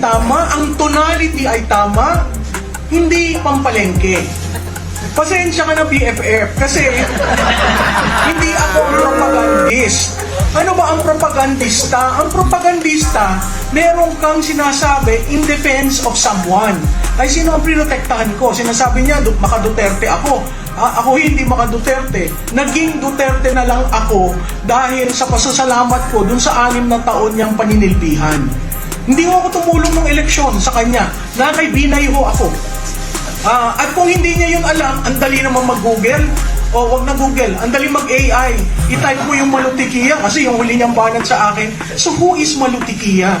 tama, ang tonality ay tama, hindi pampalengke. Pasensya ka na BFF kasi hindi ako propagandist. Ano ba ang propagandista? Ang propagandista, meron kang sinasabi in defense of someone. Ay sino ang prinotektahan ko? Sinasabi niya, "Du- maka Duterte ako. Ah, ako hindi maka Duterte. Naging Duterte na lang ako dahil sa pasasalamat ko dun sa anim na taon niyang paninilbihan. Hindi ho ako tumulong ng eleksyon sa kanya. Na kay Binay ho ako. Ah, at kung hindi niya yun alam, ang dali naman mag-Google. O wag na Google, ang dali mag-AI. I-type mo yung Malutikia kasi yung huli niyang banat sa akin. So who is Malutikia?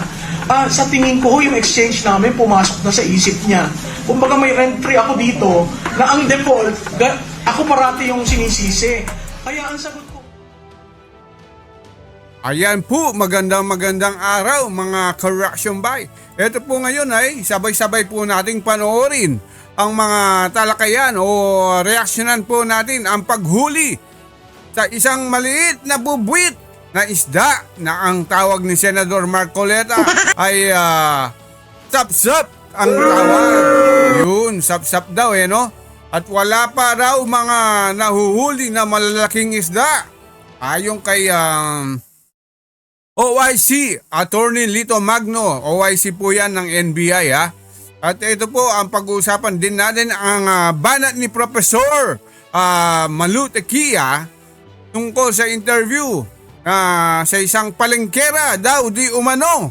Ah, sa tingin ko, yung exchange namin pumasok na sa isip niya. Kumbaga may entry ako dito na ang default, ako parati yung sinisisi. Kaya ang sagot ko, Ayan po, magandang magandang araw mga correction by. Ito po ngayon ay sabay-sabay po nating panoorin ang mga talakayan o reaksyonan po natin ang paghuli sa isang maliit na bubwit na isda na ang tawag ni Senador Marcoleta ay ah, sap-sap ang tawag. Yun, sap-sap daw eh no? At wala pa raw mga nahuhuli na malalaking isda. Ayon kay um, OIC, Attorney Lito Magno. OIC po yan ng NBI ha. At ito po ang pag-uusapan din natin ang ah, banat ni Professor uh, Malu Tequia tungkol sa interview ah, sa isang palengkera daw di umano.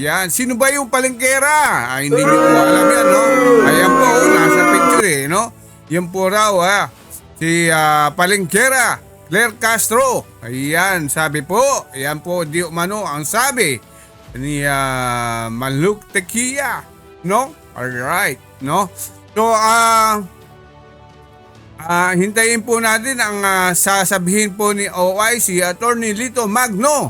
Yan, sino ba yung palengkera? Ay, hindi niyo po alam yan, no? Ayan po, oh, nasa picture eh, no? Yan po raw, ha? Si ah, palengkera, Claire Castro. Ayan, sabi po, ayan po, di umano ang sabi ni ah, Maluk Tequia, no? Alright, no? So, ah... Ah, hintayin po natin ang ah, sasabihin po ni OIC Attorney Lito Magno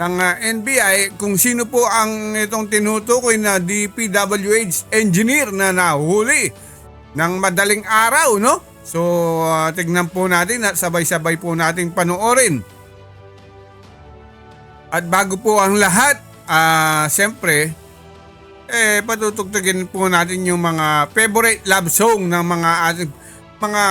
ng ah, NBI kung sino po ang itong tinutukoy na DPWH engineer na nahuli ng madaling araw, no? So, ah, tignan po natin at sabay-sabay po nating panoorin. At bago po ang lahat, ah, siyempre, eh, patutugtugin po natin yung mga favorite love song ng mga ating mga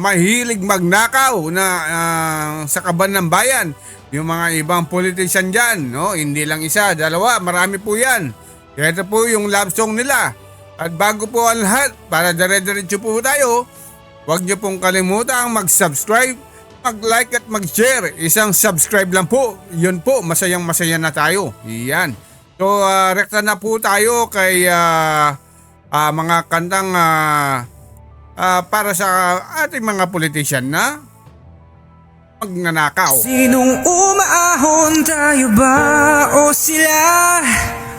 mahilig magnakaw na ah, sa kaban ng bayan. Yung mga ibang politician dyan, no? Hindi lang isa, dalawa, marami po yan. Ito po yung love song nila. At bago po ang lahat, para dire-diretso po tayo, huwag niyo pong kalimutang mag-subscribe, mag-like at mag-share. Isang subscribe lang po. Yun po, masayang masaya na tayo. Iyan. So, ah, rekta na po tayo kay ah, ah, mga kantang ah, ah, para sa ating mga politician na magnanakaw. Sinong umaahon tayo ba o sila?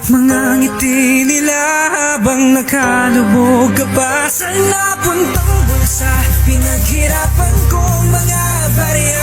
Mga ngiti nila habang nakalubog ka pa sa napuntang Pinaghirapan kong mga barya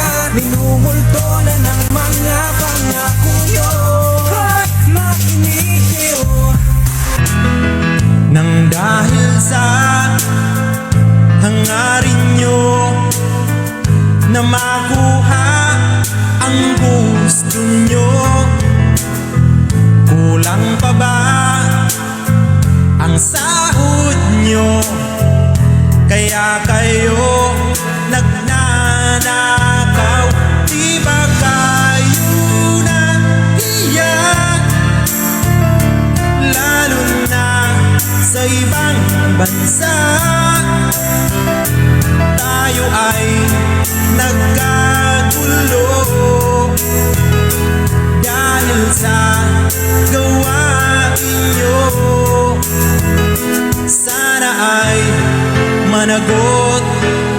managot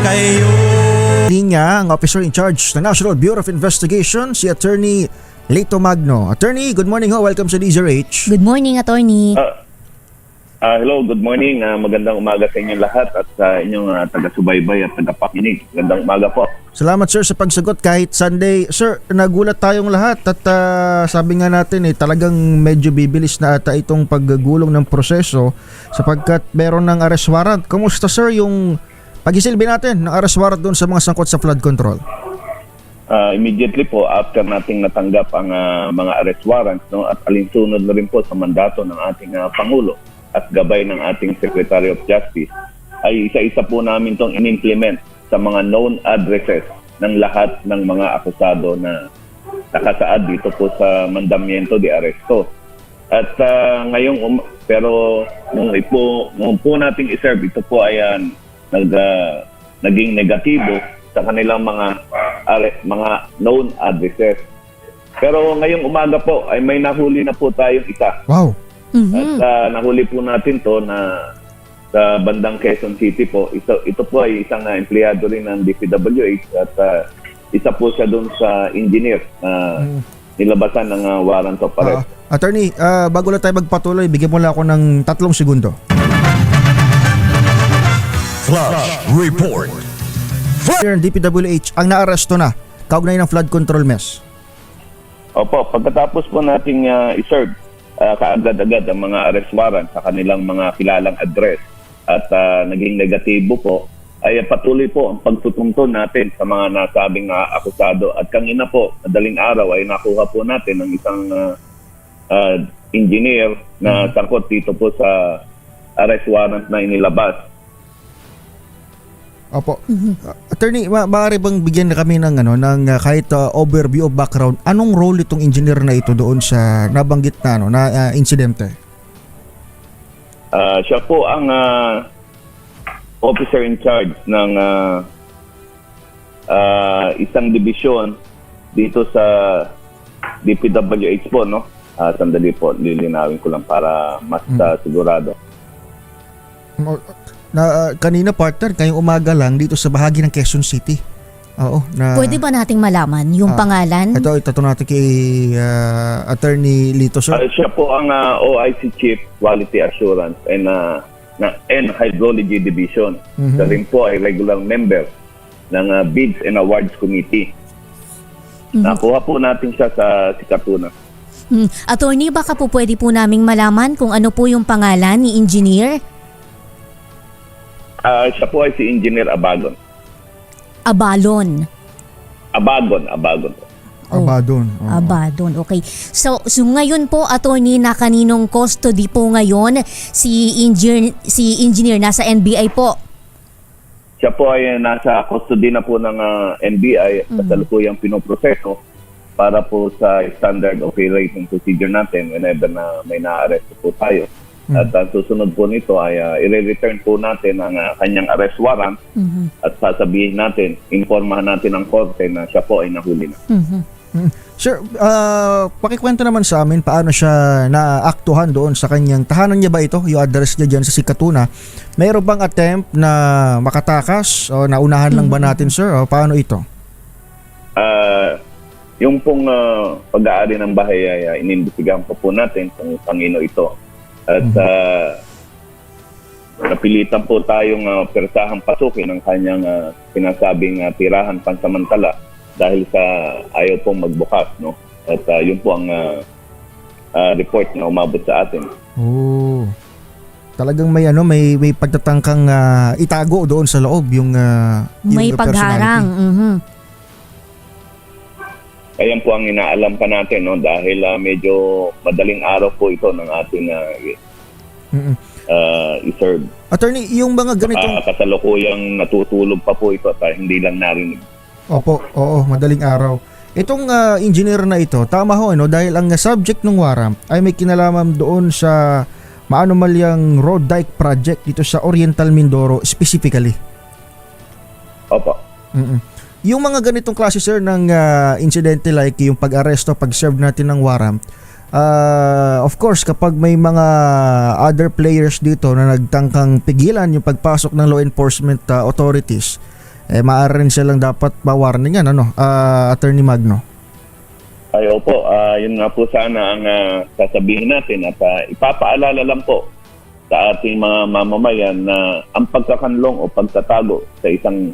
kayo linya ang officer in charge ng National Bureau of Investigation, si Attorney Lito Magno. Attorney, good morning ho. Welcome sa DZRH. Good morning, attorney. Ah, ah, hello, good morning. Ah, magandang umaga sa inyong lahat at sa inyong ah, taga-subaybay at tagapakinig. Magandang umaga po. Salamat sir sa pagsagot kahit Sunday. Sir, nagulat tayong lahat at ah, sabi nga natin eh talagang medyo bibilis na ata itong paggagulong ng proseso sapagkat meron ng arrest warrant. Kumusta sir yung pagisilbi natin ng arrest warrant doon sa mga sangkot sa flood control? ah, immediately po after nating natanggap ang ah, mga arrest warrants no at alinsunod na rin po sa mandato ng ating ah, pangulo at gabay ng ating Secretary of Justice ay isa-isa po namin tong in-implement sa mga known addresses ng lahat ng mga akusado na nakasaad dito po sa mandamiento de arresto. At ah, ngayong um- pero nung ipo nung po nating i-serve ito po ay ah, nag ah, naging negatibo sa kanilang mga are- mga known addresses. Pero ngayong umaga po ay may nahuli na po tayong isa. Wow. At ah, nahuli po natin to na sa bandang Quezon City po. Ito, ito po ay isang ah, empleyado rin ng DPWH at ah, isa po siya doon sa engineer na nilabasan ng ah, warrant of arrest. attorney, ah, bago lang tayo magpatuloy, bigyan mo lang ako ng tatlong segundo. Flash Report. Here in DPWH, ang naaresto na, kaugnay ng flood control mess. Opo, pagkatapos po nating ah, i-serve ah, kaagad-agad ang mga arrest warrant sa kanilang mga kilalang address at ah, naging negatibo po, ay patuloy po ang pagtutuntun natin sa mga nasabing ah, akusado. At kanina po, madaling araw ay nakuha po natin ng isang ah, ah, engineer na sangkot dito po sa arrest warrant na inilabas. Opo. Ah, attorney, ma maaari bang bigyan na kami ng ano ng ah, kahit ah, overview of background anong role itong engineer na ito doon sa nabanggit na ano na ah, insidente? Ah, siya po ang ah, officer in charge ng ah, ah, isang division dito sa DPWH po, no? Ah, sandali po, lilinawin ko lang para mas ah, sigurado. Mo- Na ah, kanina partner, kayong umaga lang dito sa bahagi ng Quezon City. Oo, na Pwede ba nating malaman yung Ah, pangalan? Ito itato natin kay ah, Attorney Lito sir. Ah, siya po ang ah, OIC Chief Quality Assurance and ah, na and Hydrology Division. Siya rin po ay regular member ng ah, Bids and Awards Committee. Nakuha po natin siya sa Sikatuna. Hmm. Attorney, baka po pwede po naming malaman kung ano po yung pangalan ni engineer? Ah, siya po ay si Engineer Abagon. Abalon. Abagon, Abagon. Oh. Abadon. Oo. Abadon, okay. So, so ngayon po, attorney, na kaninong custody po ngayon si engineer, si engineer nasa NBI po? Siya po ay nasa custody na po ng ah, NBI at kasalukuyang pinoproseso para po sa standard operating procedure natin whenever na may na-arrest po tayo. At ang susunod po nito ay ah, i-return po natin ang ah, kanyang arrest warrant at sasabihin natin, informahan natin ang korte na siya po ay nahuli na. Mm. Sir, ah, pakikwento naman sa amin paano siya naaktuhan doon sa kanyang tahanan niya ba ito? Yung address niya dyan sa Sikatuna. Mayroon bang attempt na makatakas o naunahan lang ba natin sir? O paano ito? Ah, yung pong ah, pag-aari ng bahay ay uh, inimbestigahan pa po natin kung pangino ito. At ah, napilitan po tayong uh, persahang pasukin ang kanyang ah, sinasabing ah, tirahan pansamantala dahil sa ayaw pong magbukas. No? At ah, yun po ang ah, ah, report na umabot sa atin. Oh. Talagang may ano, may may pagtatangkang ah, itago doon sa loob yung ah, yung May pagharang. personality. Ayan po ang inaalam pa natin no? dahil ah, medyo madaling araw po ito ng ating ah, Mm-mm. ah, i-serve. Attorney, yung mga ganitong Ah, kasalukuyang natutulog pa po ito at hindi lang narinig. Opo, oo, madaling araw. Itong ah, engineer na ito, tama ho, ano, dahil ang subject ng warrant ay may kinalaman doon sa maanomalyang road dike project dito sa Oriental Mindoro specifically. Opo. Mm-mm. Yung mga ganitong klase sir ng ah, insidente like yung pag-aresto, pag-serve natin ng warrant, ah, of course kapag may mga other players dito na nagtangkang pigilan yung pagpasok ng law enforcement ah, authorities, eh maaari rin silang dapat ma-warning yan, ano, ah, Attorney Magno. Ay, opo. Ah, yun nga po sana ang ah, sasabihin natin at ah, ipapaalala lang po sa ating mga mamamayan na ang pagkakanlong o pagtatago sa isang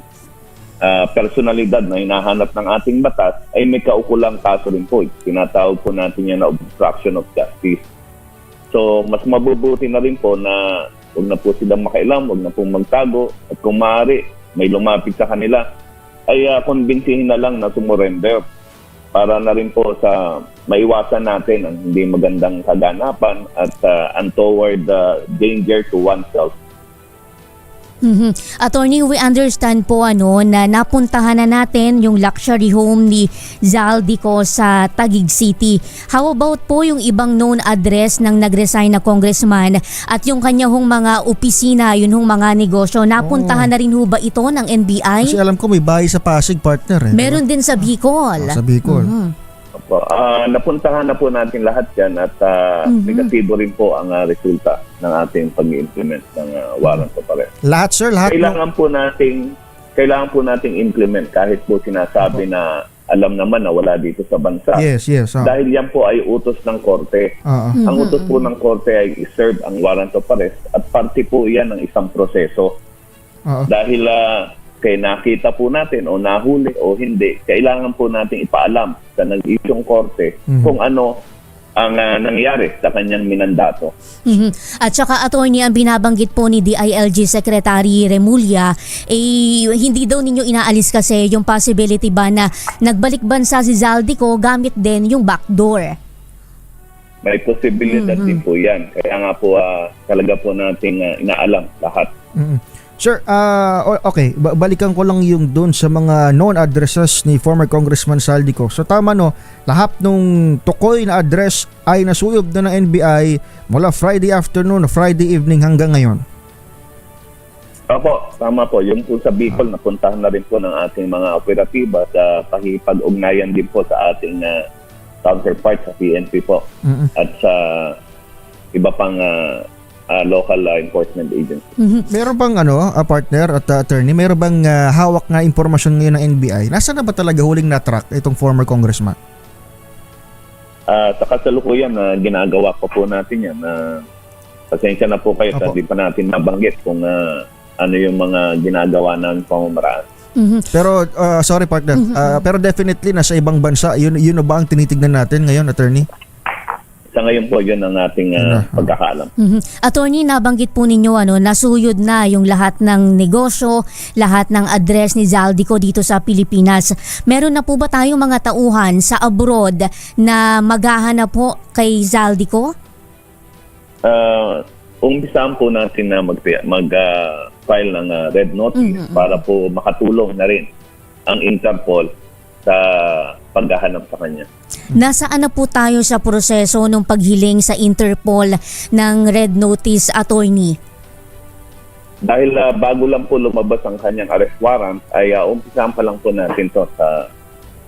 ah, personalidad na hinahanap ng ating batas ay may kaukulang kaso rin po. Tinatawag po natin yan na obstruction of justice. So, mas mabubuti na rin po na huwag na po silang makailam, huwag na pong magtago at kung maaari, may lumapit sa kanila ay uh, kumbinsihin na lang na sumurrender para na rin po sa maiwasan natin ang hindi magandang kaganapan at uh, untoward uh, danger to oneself. Mhm. Attorney, we understand po ano na napuntahan na natin yung luxury home ni Zaldico sa Taguig City. How about po yung ibang known address ng nag-resign na congressman at yung kanya hong mga opisina, yun hong mga negosyo. Napuntahan na rin ho ba ito ng NBI? Kasi alam ko may bahay sa Pasig partner eh. Meron din sa Bicol. Sa Bicol. Mhm. Opo. Ah, napuntahan na po natin lahat yan at ah, negatibo rin po ang ah, resulta ng ating pag-implement ng uh, warrant of arrest. Lahat sir, lahat. Kailangan po nating kailangan po nating implement kahit po sinasabi na alam naman na wala dito sa bansa. Yes, yes. ah. Dahil yan po ay utos ng korte. Ah. Ang utos po ng korte ay i-serve ang warrant of arrest at parte po yan ng isang proseso. Ah. Dahil ah, kay nakita po natin o nahuli o hindi, kailangan po natin ipaalam sa nag-isyong korte Mhm. kung ano ang ah, nangyari sa kanyang minandato. Mhm. At saka attorney ang binabanggit po ni DILG Secretary Remulla eh hindi daw ninyo inaalis kasi yung possibility ba na nagbalik bansa si Zaldico gamit din yung backdoor. May posibilidad din po yan. Kaya nga po ah, talaga po nating ah, inaalam lahat. Mm. Sir, ah, o- okay, ba- balikan ko lang yung doon sa mga known addresses ni former Congressman Saldico. So tama no, lahat nung tukoy na address ay nasuyog na ng NBI mula Friday afternoon, Friday evening hanggang ngayon. Opo, tama po. Yung po sa Bicol, napuntahan na rin po ng ating mga operatiba sa pakipag-ugnayan din po sa ating ah, counterpart sa PNP po Mm-mm. at sa iba pang ah, ah, local law enforcement agency. Mhm. Meron bang ano, ah, partner at ah, attorney, meron bang ah, hawak na impormasyon ngayon ng NBI? Nasaan na ba talaga huling na-track itong former congressman? Ah, sa kasalukuyan na ginagawa pa po natin yan. na pasensya na po kayo sa Opo. di pa natin nabanggit kung ah, ano yung mga ginagawa ng pamamaraan. Mhm. Pero ah, sorry partner, ah, pero definitely nasa ibang bansa, yun yun na ba ang tinitignan natin ngayon, attorney? Sa ngayon po, yun ang ating na. pagkakaalam. Mhm. Attorney, nabanggit po ninyo ano, nasuyod na yung lahat ng negosyo, lahat ng address ni Zaldico dito sa Pilipinas. Meron na po ba tayong mga tauhan sa abroad na maghahanap po kay Zaldico? Uh, umpisahan po natin na mag, mag file ng ah, red notice para po makatulong na rin ang Interpol sa paghahanap sa kanya. Nasaan na po tayo sa proseso ng paghiling sa Interpol ng Red Notice Attorney? Dahil ah, bago lang po lumabas ang kanyang arrest warrant, ay uh, umpisahan pa lang po natin to sa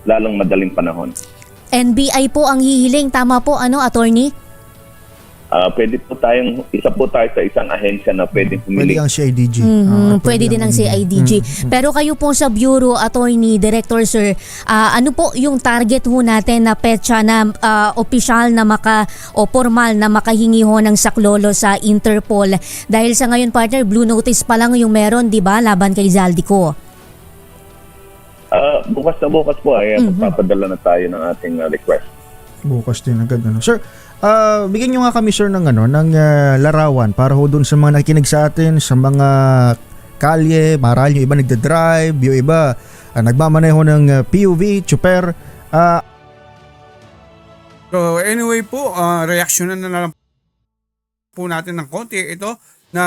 lalong madaling panahon. NBI po ang hihiling, tama po ano, Attorney? Ah, pwede po tayong, isa po tayo sa isang ahensya na pwedeng Pwede pumili. ang CIDG. Mhm, Ah, pwede din ang CIDG. Pero kayo po sa Bureau, Attorney, Director Sir, ah, ano po yung target ho natin na petsa na ah, opisyal na maka o formal na makahingi ho ng saklolo sa Interpol? Dahil sa ngayon, partner, blue notice pa lang yung meron, di ba, laban kay Zaldico. Ah, bukas na bukas po ay uh magpapadala na tayo ng ating ah, request. Bukas din agad ano. Sir, ah bigyan niyo nga kami sir ng ano ng ah, larawan para ho doon sa mga nakikinig sa atin sa mga kalye, maral yung iba nagda-drive, yung iba ah, nagmamaneho ng ah, PUV, chuper. Ah, So anyway po, uh, reaksyonan na lang po natin ng konti ito na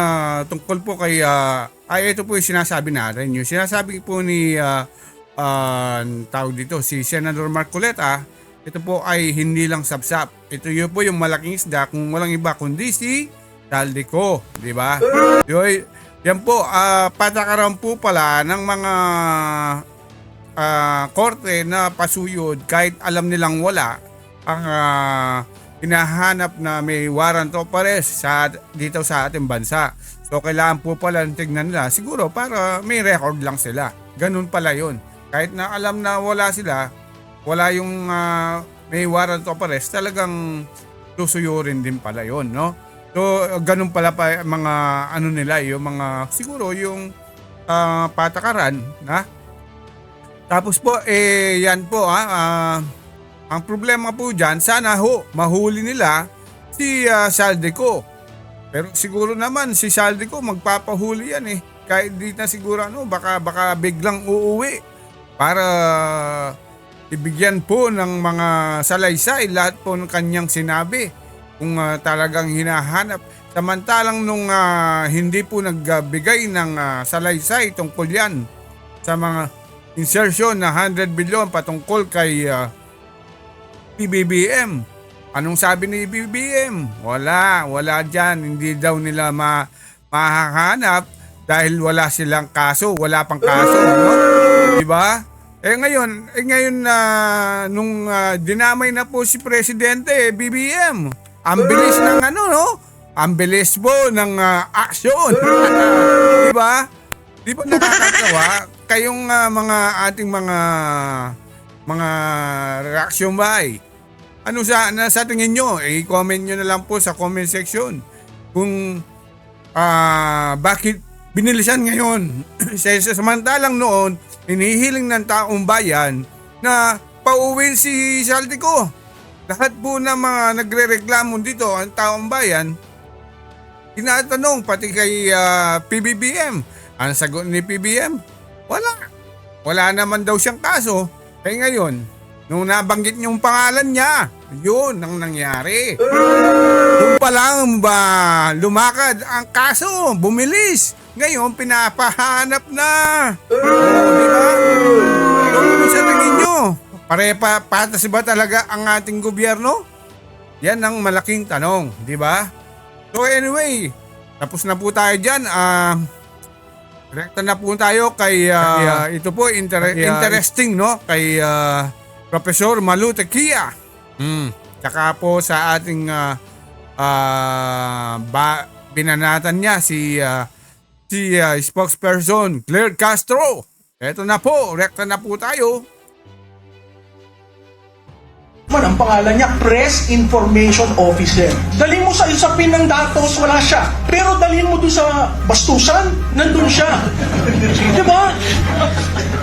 tungkol po kay ah, ay ito po yung sinasabi natin. Yung sinasabi po ni ah, ah, tawag dito si Senador Marcoleta, ito po ay hindi lang sapsap. Ito yun po yung malaking isda kung walang iba kundi si Taldico, di ba? Yoy, yan po, ah, patakaran po pala ng mga ah, korte na pasuyod kahit alam nilang wala ang ah, hinahanap na may warrant of arrest sa, dito sa ating bansa. So kailangan po pala tignan nila siguro para may record lang sila. Ganun pala yun. Kahit na alam na wala sila, wala yung ah, may warrant of arrest, talagang susuyurin din pala yun, no? So ganun pala pa mga ano nila, yung mga siguro yung ah, patakaran, na? Tapos po, eh, yan po, ha, ah, ang problema po dyan, sana ho, mahuli nila si ah, Saldeco. Pero siguro naman si Saldeco magpapahuli yan eh. Kahit di na siguro ano, baka, baka biglang uuwi. para ibigyan po ng mga salaysay lahat po ng kanyang sinabi kung ah, talagang hinahanap. Samantalang nung ah, hindi po nagbigay ng ah, salaysay tungkol yan sa mga insertion na 100 billion patungkol kay ah, PBBM. Anong sabi ni PBBM? Wala, wala dyan. Hindi daw nila ma mahahanap dahil wala silang kaso, wala pang kaso, no? 'Di ba? Eh ngayon, eh ngayon na nung ah, dinamay na po si presidente eh, BBM. Ang bilis ng ano, no? Ang bilis po ng ah, action. 'Di ba? Di ba nakakatawa? Kayong ah, mga ating mga mga reaction ba ay? Ano sa na sa tingin nyo? Eh, comment nyo na lang po sa comment section kung ah bakit binilisan ngayon. sa sa- samantalang noon, hinihiling ng taong bayan na pauwiin si Saltico. Lahat po ng mga nagre-reklamo dito, ang taong bayan, tinatanong pati kay ah, PBBM. Ang sagot ni PBM, wala. Wala naman daw siyang kaso. Kaya ngayon, nung nabanggit niyong pangalan niya, yun ang nangyari. Doon pa lang ba lumakad ang kaso, bumilis. Ngayon, pinapahanap na. Oh, di ba? Ano sa tingin nyo? Pare pa, patas ba talaga ang ating gobyerno? Yan ang malaking tanong, di ba? So anyway, tapos na po tayo dyan. Ah, Direkta na po tayo kay, ah, ito po, inter- interesting, no? Kay ah, Professor Malu Tequia. Mm. Tsaka po sa ating ah, ah, ba, binanatan niya si ah, si ah, spokesperson Claire Castro. Ito na po, rekta na po tayo. Man, ang pangalan niya, Press Information Officer. Dalhin mo sa isapin ng datos, wala siya. Pero dalhin mo doon sa bastusan, nandun siya. Di ba?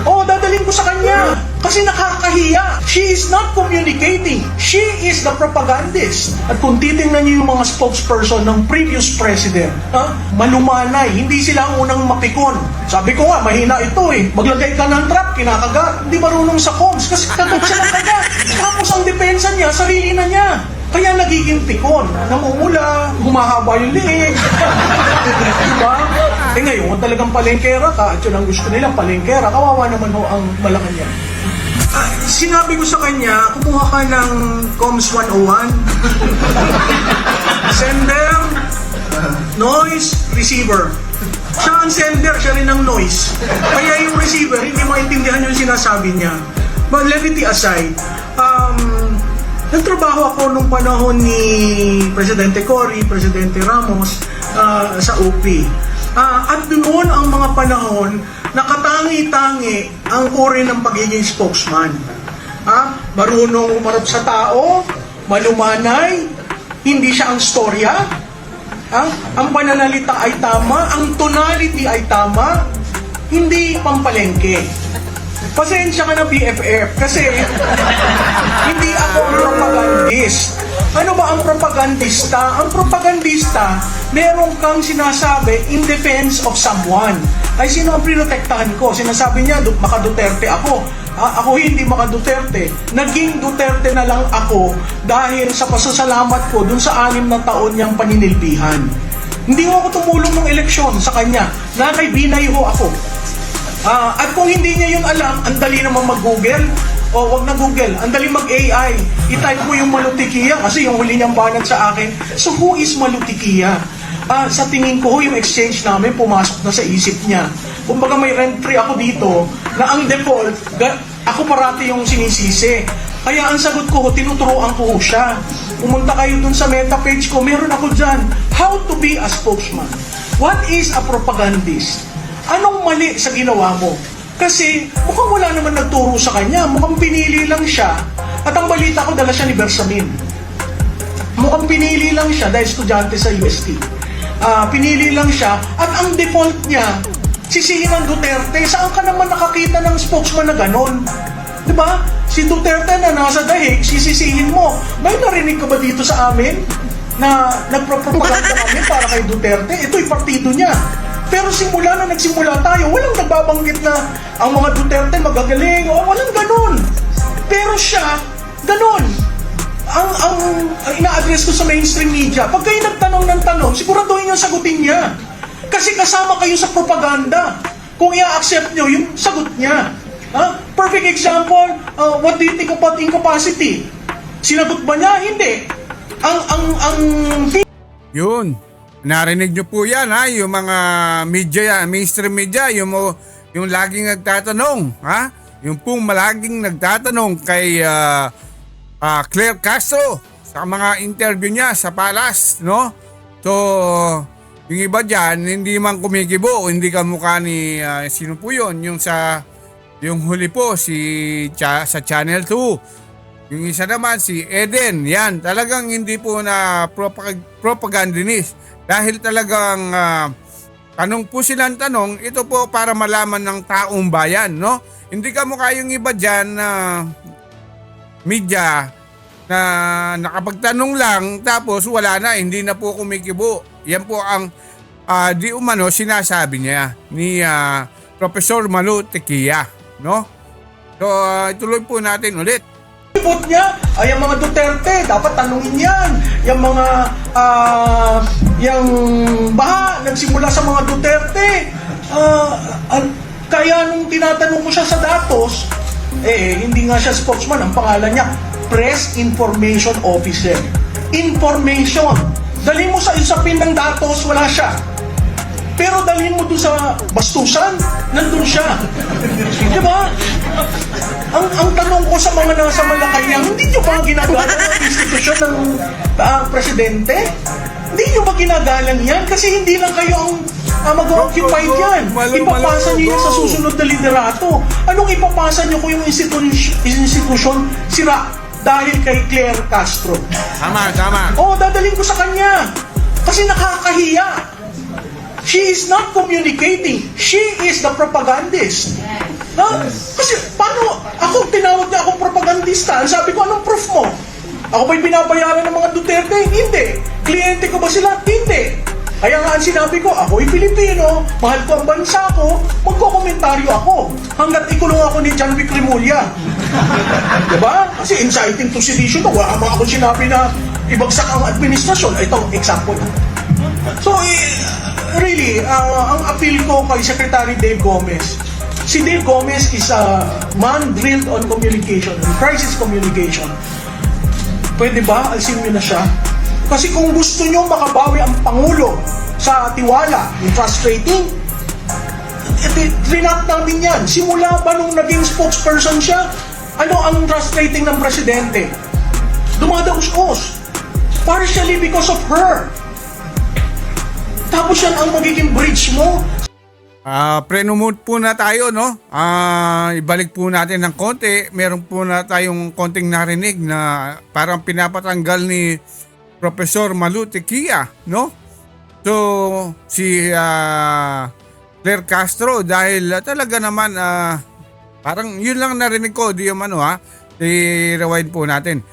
Oo, dadalhin ko sa kanya. Kasi nakakahiya. She is not communicating. She is the propagandist. At kung titingnan niyo yung mga spokesperson ng previous president, ha? malumanay. Hindi sila ang unang mapikon. Sabi ko nga, mahina ito eh. Maglagay ka ng trap, kinakagat. Hindi marunong sa comms kasi kagat siya ng kagat. Tapos ang depensa niya, sarili na niya. Kaya nagiging pikon. Namumula, humahaba yung liig. diba? Eh ngayon, talagang palengkera ka, at yun ang gusto nila, palengkera, kawawa naman ho ang Malacanang. Sinabi ko sa kanya, kumuha ka ng COMS 101. Sender, noise, receiver. Siya ang sender, siya rin ang noise. Kaya yung receiver, hindi maintindihan yung sinasabi niya. But levity aside, um, nagtrabaho ako nung panahon ni Presidente Cory, Presidente Ramos ah, sa OP. Ah, at doon ang mga panahon na katangi-tangi ang uri ng pagiging spokesman. Ah, marunong umarap sa tao, malumanay, hindi siya ang storya, ang, ang pananalita ay tama, ang tonality ay tama, hindi pampalengke. Pasensya ka na BFF kasi hindi ako propagandist. Ano ba ang propagandista? Ang propagandista, meron kang sinasabi in defense of someone. Ay sino ang prinotektahan ko? Sinasabi niya, "Du- maka Duterte ako. Ah, ako hindi maka Duterte. Naging Duterte na lang ako dahil sa pasasalamat ko dun sa anim na taon niyang paninilbihan. Hindi ho ako tumulong ng eleksyon sa kanya. Nakay binay ho ako. Ah, at kung hindi niya yun alam, ang dali naman mag-Google. O wag na Google, ang dali mag-AI. I-type mo yung Malutikia kasi yung huli niyang banat sa akin. So who is Malutikia? Ah, sa tingin ko ho, yung exchange namin pumasok na sa isip niya. Kumbaga may rent-free ako dito na ang default, ako parati yung sinisisi. Kaya ang sagot ko, ho, tinuturoan ko ho siya. Pumunta kayo dun sa meta page ko, meron ako dyan. How to be a spokesman. What is a propagandist? Anong mali sa ginawa mo? Kasi mukhang wala naman nagturo sa kanya, mukhang pinili lang siya. At ang balita ko, dala siya ni Bersamin. Mukhang pinili lang siya dahil estudyante sa UST. Ah, pinili lang siya at ang default niya, sisihin ng Duterte. Saan ka naman nakakita ng spokesman na ganon? Di ba? Si Duterte na nasa dahig, sisisihin mo. May narinig ka ba dito sa amin na nagpropaganda kami para kay Duterte? Ito'y partido niya. Pero simula na nagsimula tayo, walang nagbabanggit na ang mga Duterte magagaling o walang ganun. Pero siya, ganun. Ang, ang, ang ina-address ko sa mainstream media, pag kayo nagtanong ng tanong, siguraduhin yung sagutin niya. Kasi kasama kayo sa propaganda. Kung i-accept nyo, yung sagot niya. Ha? Perfect example, uh, what do you think about incapacity? Sinagot ba niya? Hindi. Ang, ang, ang Yun. Narinig nyo po yan ha, yung mga media, mainstream media, yung, yung laging nagtatanong, ha? Yung pong malaging nagtatanong kay ah, ah, Claire Castro sa mga interview niya sa Palas, no? So, yung iba dyan, hindi man kumikibo, hindi ka mukha ni, ah, sino po yun, yung sa, yung huli po, si, cha, sa Channel 2. Yung isa naman si Eden, yan, talagang hindi po na propag- propagandinist. Dahil talagang ah, tanong po silang tanong, ito po para malaman ng taong bayan, no? Hindi ka mukha yung iba dyan na media na nakapagtanong lang tapos wala na, hindi na po kumikibo. Yan po ang ah, di umano sinasabi niya ni ah, Professor Malu Tequia, no? So, ah, ituloy po natin ulit. Ipot niya ay ang mga Duterte, dapat tanungin yan. Yung mga, ah, yung baha, nagsimula sa mga Duterte. Ah, an- kaya nung tinatanong ko siya sa datos, eh, hindi nga siya spokesman, ang pangalan niya, Press Information Officer. Information. Dali mo sa isapin ng datos, wala siya. Pero dalhin mo doon sa bastusan, nandun siya. Di ba? Ang, ang tanong ko sa mga nasa Malacanang, hindi nyo ba ginagalang ang institusyon ng ah, presidente? Hindi nyo ba ginagalang yan? Kasi hindi lang kayo ang uh, go. yan. Ipapasa nyo yan sa susunod na liderato. Anong ipapasa nyo kung yung institusyon, institusyon sira dahil kay Claire Castro? Tama, tama. Oo, dadalhin ko sa kanya. Kasi nakakahiya. She is not communicating. She is the propagandist. Ha? Kasi paano, ako tinawag niya akong propagandista. Ang sabi ko, anong proof mo? Ako ba'y binabayaran ng mga Duterte? Hindi. Kliyente ko ba sila? Hindi. Kaya nga ang sinabi ko, ako'y Pilipino, mahal ko ang bansa ko, magkokomentaryo ako. Hanggat ikulong ako ni John Vic Remulla. Diba? Kasi inciting to sedition to. Wala ako sinabi na ibagsak ang administrasyon. Ito, example. So, eh, really, uh, ang appeal ko kay Secretary Dave Gomez, si Dave Gomez is a man drilled on communication, on crisis communication. Pwede ba? Alisin niyo na siya. Kasi kung gusto niyo makabawi ang Pangulo sa tiwala, yung frustrating, eh, trinat namin yan. Simula ba nung naging spokesperson siya, ano ang trust rating ng presidente? Dumadaos-os. Partially because of her. Tapos yan ang magiging bridge mo Ah, preno mode po na tayo, no? Ah, ibalik po natin ng konti. Meron po na tayong konting narinig na parang pinapatanggal ni Professor Malu Tequia, no? So, si ah, Claire Castro dahil ah, talaga naman ah, parang yun lang narinig ko, di yung ano ha. I-rewind po natin.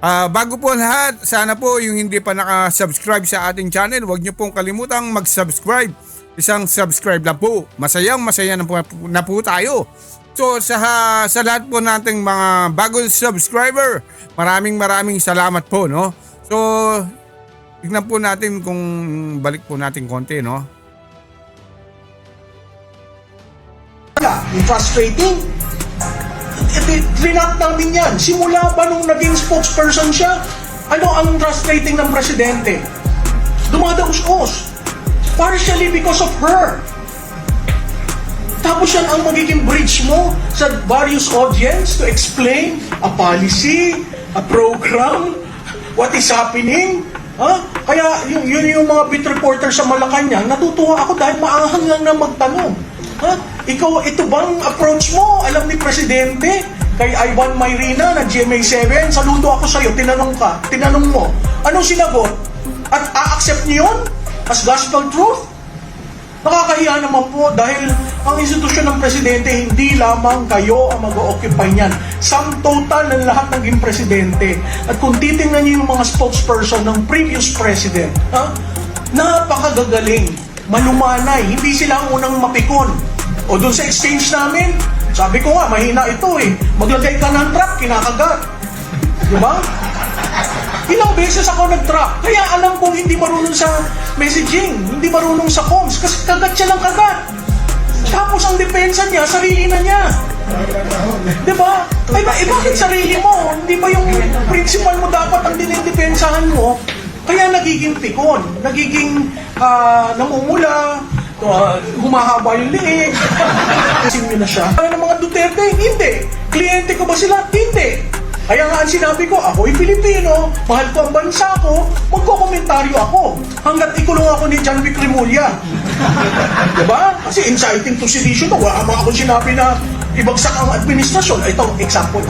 Ah, bago po lahat, sana po yung hindi pa naka-subscribe sa ating channel, huwag niyo pong kalimutang mag-subscribe. Isang subscribe lang po. Masayang masaya na po, na po tayo. So sa sa lahat po nating mga bagong subscriber, maraming maraming salamat po, no? So tignan po natin kung balik po natin konti, no? frustrating. Trinat namin yan. Simula ba nung naging spokesperson siya, ano ang trust rating ng presidente? Dumadaos-os. Partially because of her. Tapos yan ang magiging bridge mo sa various audience to explain a policy, a program, what is happening. Ha? Kaya yun, yun yung mga beat reporter sa Malacanang, natutuwa ako dahil maanghang lang na magtanong. Ha? Ikaw, ito bang approach mo? Alam ni Presidente, kay Ivan Mayrina na GMA7, saludo ako sa'yo, tinanong ka, tinanong mo, anong sinagot? At a-accept niyo yun as gospel truth? Nakakahiya naman po dahil ang institusyon ng presidente hindi lamang kayo ang mag-occupy niyan. Sum total ng lahat ng naging presidente. At kung titingnan niyo yung mga spokesperson ng previous president, ha? napakagagaling. malumanay. Hindi sila ang unang mapikon. O doon sa exchange namin, sabi ko nga, mahina ito eh. Maglagay ka ng trap, kinakagat. Di ba? Ilang beses ako nag-trap. Kaya alam kong hindi marunong sa messaging, hindi marunong sa comms, kasi kagat siya lang kagat. Tapos ang depensa niya, sarili na niya. Di ba? Ay, ba, eh, bakit sarili mo? Hindi ba yung principal mo dapat ang dinidepensahan mo? Kaya nagiging pikon, nagiging ah, namumula, ah, humahaba yung liig. Kasi na siya. Para ng mga Duterte, hindi. Kliyente ko ba sila? Hindi. Kaya nga ang sinabi ko, ako'y Pilipino, mahal ko ang bansa ko, magkokomentaryo ako. Hanggat ikulong ako ni John Vic Remulla. Diba? Kasi inciting to sedition, wala mga akong sinabi na ibagsak ang administrasyon. Ito, example.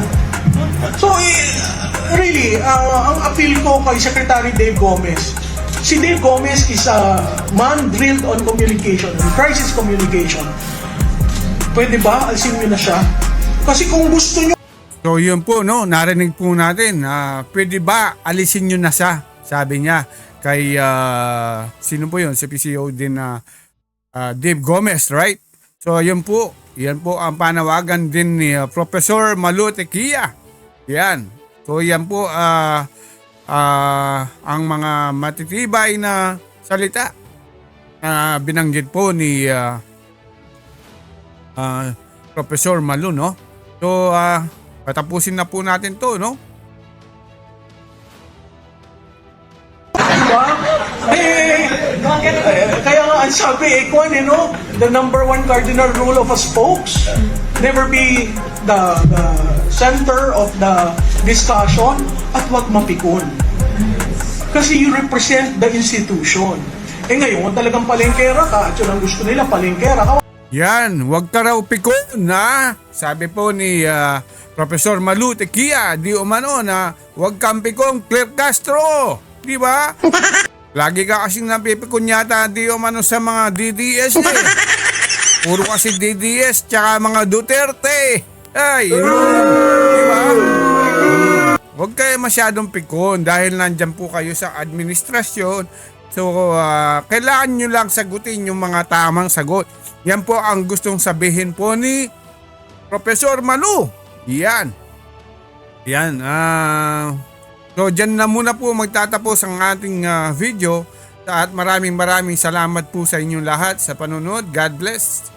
So, eh, really, ah, ang appeal ko kay Secretary Dave Gomez, si Dave Gomez is a man drilled on communication, on crisis communication. Pwede ba? Alisin nyo na siya. Kasi kung gusto nyo So yun po, no, narinig po natin, ah, pwede ba alisin nyo na siya, sabi niya kay, ah, sino po yun, si PCO din na ah, Dave Gomez, right? So yun po, yan po ang panawagan din ni ah, Professor Malu Tequia. Yan. So yan po ah, ah, ang mga matitibay na salita na binanggit po ni ah, ah, Professor Malu, no? So, ah, patapusin na po natin to, no? Diba? Eh, kaya ang sabi, eh, kwan, eh, no? The number one cardinal rule of a spokes, never be the, the center of the discussion at wag mapikon. Kasi you represent the institution. Eh ngayon, talagang palengkera ka at yun ang gusto nila, palengkera ka. Yan, wag ka raw pikon na. Sabi po ni ah, Professor Malu Tequia, di umano na wag kang pikon Claire Castro. Di ba? Lagi ka kasing napipikon yata di umano sa mga DDS eh. Puro kasi DDS tsaka mga Duterte. Ay, yun. Di ba? Huwag kayo masyadong pikon dahil nandyan po kayo sa administrasyon. So, ah, kailangan nyo lang sagutin yung mga tamang sagot. Yan po ang gustong sabihin po ni Professor Malu. Yan. Yan. ah so, dyan na muna po magtatapos ang ating ah, video. At maraming maraming salamat po sa inyong lahat sa panonood. God bless.